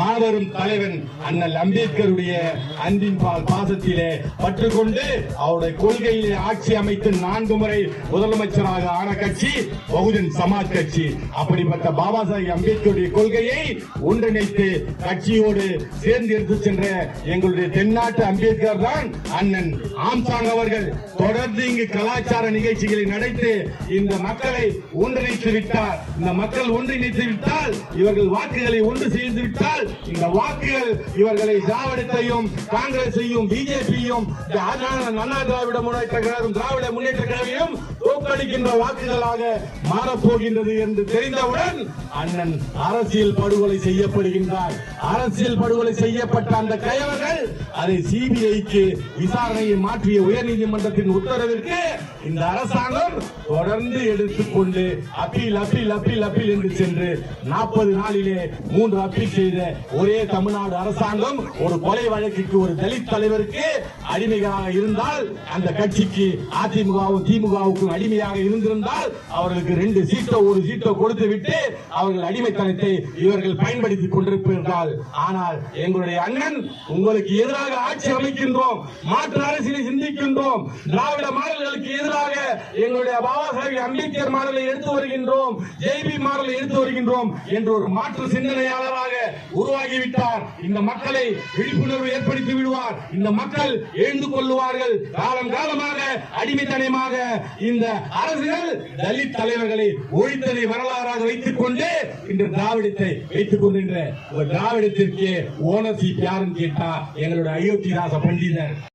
மாபெரும் தலைவன் அண்ணல் அம்பேத்கருடைய அன்பின் பால் பாசத்திலே பற்றுக்கொண்டு அவருடைய கொள்கையிலே ஆட்சி அமைத்து நான்கு முறை முதலமைச்சராக ஆன கட்சி பகுஜன் சமாஜ் கட்சி. அப்படிப்பட்ட பாபா சாஹிப் அம்பேத்கருடைய கொள்கையை ஒன்றிணைத்து கட்சியோடு சேர்ந்து எடுத்து சென்ற எங்களுடைய தென்னாட்டு அம்பேத்கர் தான் அண்ணன் ஆம்சாங் அவர்கள். தொடர்ந்து இங்கு கலாச்சார நிகழ்ச்சிகளை நடத்தி இந்த மக்களை ஒன்றிணைத்து விட்டார். இந்த மக்கள் ஒன்றிணைத்து விட்டால் இவர்கள் வாக்குகளை ஒன்று சேர்ந்து விட்டால் இந்த வாக்குகள் இவர்களை திராவிடத்தையும் காங்கிரஸையும் பிஜேபியும் அண்ணா திராவிட முன்னேற்ற கழகம் திராவிட முன்னேற்ற கழகையும் தோற்கடிக்கின்ற வாக்குகளாக மாறப்போகின்றது என்று தெரிந்தவுடன் அண்ணன் அரசியல் படுகொலை செய்யப்படுகின்றார். அரசியல் படுகொலை செய்யப்பட்ட அந்த கயவர்கள் அதை சிபிஐக்கு விசாரணையை மாற்றிய உயர்நீதிமன்றத்தின் உத்தரவிற்கு இந்த அரசாங்கம் தொடர்ந்து எடுத்துக்கொண்டு அப்பீல் அப்பீல் அப்பீல் அப்பீல் என்று சென்று நாற்பது நாளிலே மூன்று அப்பீல் செய்த ஒரே தமிழ்நாடு அரசாங்கம் ஒரு கொலை வழக்கிற்கு ஒரு தலித் தலைவருக்கு அடிமைகளாக இருந்தால் அந்த கட்சிக்கு அதிமுகவும் திமுகவுக்கும் அடிமையாக இருந்திருந்தால் அவர்களுக்கு ரெண்டு சீட்டோ ஒரு சீட்டோ கொடுத்து விட்டு அவர்கள் அடிமைத்தனத்தை இவர்கள் பயன்படுத்திக் கொண்டிருப்பார்கள். ஆனால் எங்களுடைய அண்ணன் உங்களுக்கு எதிராக ஆட்சி அமைக்கின்றோம் மாற்று அரசியலை சிந்திக்கின்றோம் திராவிட மாடல்களுக்கு எதிராக எங்களுடைய பாபா சாஹிப் அம்பேத்கர் மாடலை எடுத்து வருகின்றோம் ஜெய்பி மாடலை எடுத்து வருகின்றோம் என்ற ஒரு மாற்று சிந்தனையாளராக உருவாகிவிட்டார். இந்த மக்களை விழிப்புணர்வு ஏற்படுத்தி விடுவார். இந்த மக்கள் எழுந்து கொள்ளுவார்கள். காலம் காலம் அடிமைத்தனமாக இந்த அரசுகள் தலித் தலைவர்களை ஒழித்ததை வரலாறாக வைத்துக் கொண்டு இன்று திராவிடத்தை வைத்துக் கொண்டிருக்கிற ஒரு திராவிடத்திற்கே ஓனர்ஷிப் யாருன்னு கேட்டா எங்களுடைய அயோத்திதாச பண்டிதர்.